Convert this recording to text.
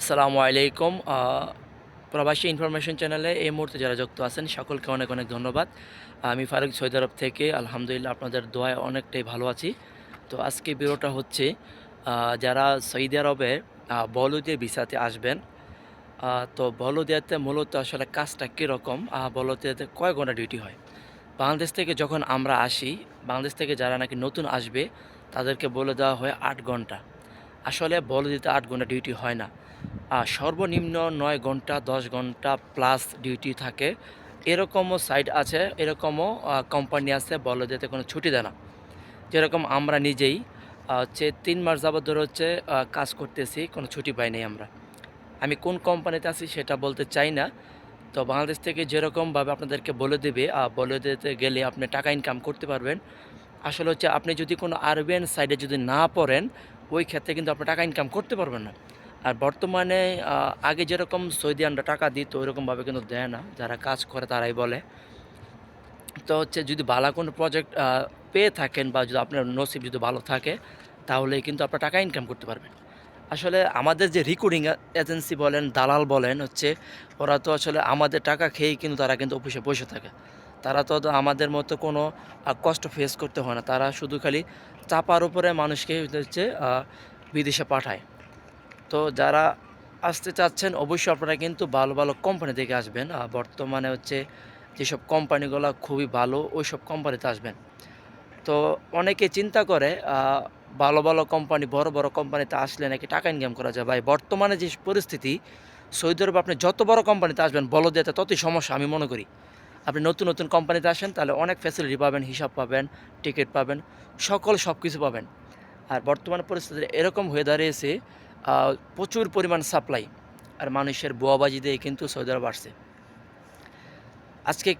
আসসালামু আলাইকুম। প্রবাসী ইনফরমেশন চ্যানেলে এই মুহূর্তে যারা যুক্ত আছেন সকলকে অনেক অনেক ধন্যবাদ। আমি ফারুক সৌদি আরব থেকে আলহামদুলিল্লাহ আপনাদের দোয়ায় অনেকটাই ভালো আছি। তো আজকে ভিডিওটা হচ্ছে যারা সৌদি আরবে আহ, বলদিয়া ভিসাতে আসবেন তো বলদিয়াতে মূলত আসলে কাজটা কীরকম বলদিয়াতে কয় ঘণ্টা ডিউটি হয়? বাংলাদেশ থেকে যখন আমরা আসি বাংলাদেশ থেকে যারা নাকি নতুন আসবে তাদেরকে বলে দেওয়া হয় আট ঘণ্টা। আসলে বলদিতে আট ঘণ্টা ডিউটি হয় না। সর্বনিম্ন নয় ঘণ্টা, দশ ঘণ্টা প্লাস ডিউটি থাকে। এরকমও সাইট আছে, এরকমও কোম্পানি আছে বলদিতে কোনো ছুটি দেয় না। যেরকম আমরা নিজেই হচ্ছে তিন মাস যাবত ধরে হচ্ছে কাজ করতেছি, কোনো ছুটি পাই নাই আমরা। আমি কোন কোম্পানিতে আছি সেটা বলতে চাই না। তো বাংলাদেশ থেকে যেরকমভাবে আপনাদেরকে বলে দেবে বলে দিতে গেলে আপনি টাকা ইনকাম করতে পারবেন। আসলে হচ্ছে আপনি যদি কোনো আরবিয়ান সাইডে যদি না পড়েন, ওই ক্ষেত্রে কিন্তু আপনি টাকা ইনকাম করতে পারবেন না। আর বর্তমানে আগে যেরকম সৌদিয়ানরা টাকা দিত, ওইরকমভাবে কিন্তু দেয় না। যারা কাজ করে তারাই বলে। তো হচ্ছে যদি ভালো কোনো প্রজেক্ট পেয়ে থাকেন বা যদি আপনার নসিব যদি ভালো থাকে, তাহলে কিন্তু আপনার টাকা ইনকাম করতে পারবেন। আসলে আমাদের যে রিক্রুটিং এজেন্সি বলেন, দালাল বলেন, হচ্ছে ওরা তো আসলে আমাদের টাকা খেয়েই কিন্তু তারা কিন্তু অফিসে বসে থাকে। তারা তো আমাদের মতো কোনো কষ্ট ফেস করতে হয় না। তারা শুধু খালি চাপার উপরে মানুষকে হচ্ছে বিদেশে পাঠায়। তো যারা আসতে চাচ্ছেন, অবশ্যই আপনারা কিন্তু ভালো ভালো কোম্পানি থেকে আসবেন। আর বর্তমানে হচ্ছে যেসব কোম্পানিগুলো খুবই ভালো ওই সব কোম্পানিতে আসবেন। তো অনেকে চিন্তা করে ভালো ভালো কোম্পানি বড় বড় কোম্পানিতে আসলে নাকি টাকা ইনকাম করা যায়? ভাই, বর্তমানে যে পরিস্থিতি, সৌদি আরবে আপনি যত বড় কোম্পানিতে আসবেন বলো দিতে ততই সমস্যা আমি মনে করি। আপনি নতুন নতুন কোম্পানিতে আসেন, তাহলে অনেক ফ্যাসিলিটি পাবেন, হিসাব পাবেন টিকিট পাবেন, সকল সব কিছু পাবেন। আর বর্তমান পরিস্থিতি এরকম হয়ে দাঁড়িয়েছে প্রচুর পরিমাণ সাপ্লাই আর মানুষের বোয়াবাজি দিয়ে কিন্তু সৌদি আরব আসছে। আজকে